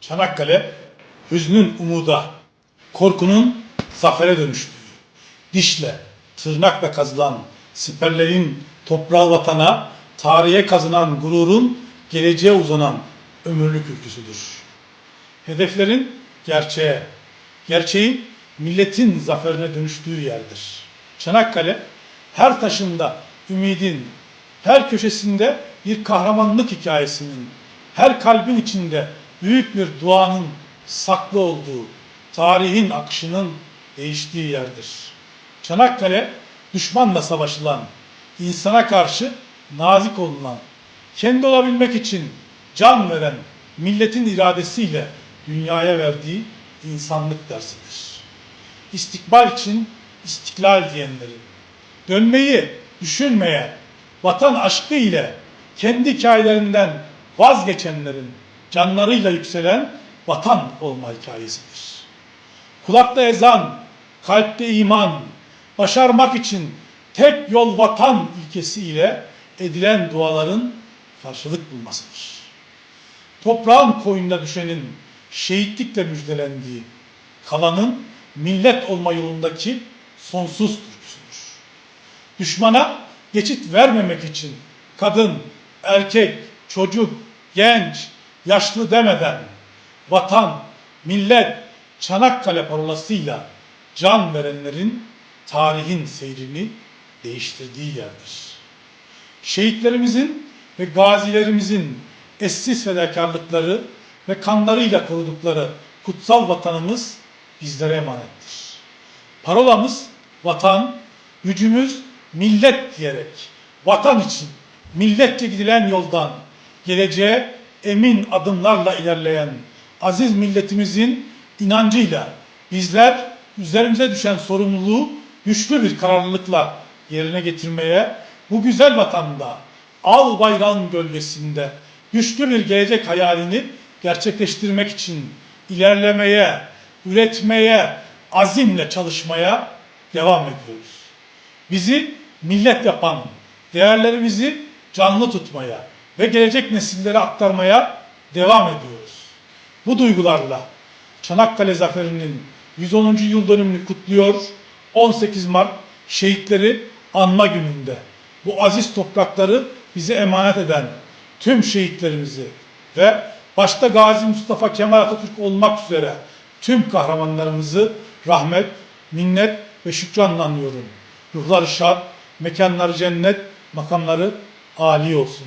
Çanakkale, hüznün umuda, korkunun zafere dönüştüğü, dişle, tırnakla kazılan siperlerin toprağı vatana, tarihe kazınan gururun geleceğe uzanan ömürlük ülküsüdür. Hedeflerin gerçeğe, gerçeğin milletin zaferine dönüştüğü yerdir. Çanakkale her taşında ümidin, her köşesinde bir kahramanlık hikayesinin, her kalbin içinde büyük bir duanın saklı olduğu, tarihin akışının değiştiği yerdir. Çanakkale düşmanla savaşılan, insana karşı nazik olunan, kendi olabilmek için can veren milletin iradesiyle dünyaya verdiği insanlık dersidir. İstikbal için istiklal diyenlerin, dönmeyi düşünmeye, vatan aşkı ile kendi hikayelerinden vazgeçenlerin canlarıyla yükselen vatan olma hikayesidir. Kulakta ezan, kalpte iman, başarmak için tek yol vatan ilkesiyle edilen duaların karşılık bulmasıdır. Toprağın koyunda düşenin şehitlikle müjdelendiği, kalanın millet olma yolundaki sonsuz türküsüdür. Düşmana geçit vermemek için kadın, erkek, çocuk, genç, yaşlı demeden vatan, millet, Çanakkale parolasıyla can verenlerin tarihin seyrini değiştirdiği yerdir. Şehitlerimizin ve gazilerimizin eşsiz fedakarlıkları ve kanlarıyla korudukları kutsal vatanımız bizlere emanettir. Parolamız vatan, gücümüz millet diyerek vatan için milletçe gidilen yoldan geleceğe emin adımlarla ilerleyen aziz milletimizin inancıyla bizler üzerimize düşen sorumluluğu güçlü bir kararlılıkla yerine getirmeye, bu güzel vatanda, al bayrağın gölgesinde güçlü bir gelecek hayalini gerçekleştirmek için ilerlemeye, üretmeye, azimle çalışmaya devam ediyoruz. Bizi millet yapan değerlerimizi canlı tutmaya ve gelecek nesillere aktarmaya devam ediyoruz. Bu duygularla Çanakkale Zaferi'nin 110. yıl dönümünü kutluyor. 18 Mart şehitleri anma gününde bu aziz toprakları bize emanet eden tüm şehitlerimizi ve başta Gazi Mustafa Kemal Atatürk olmak üzere tüm kahramanlarımızı rahmet, minnet ve şükranla anıyorum. Ruhları şad, mekanları cennet, makamları âli olsun.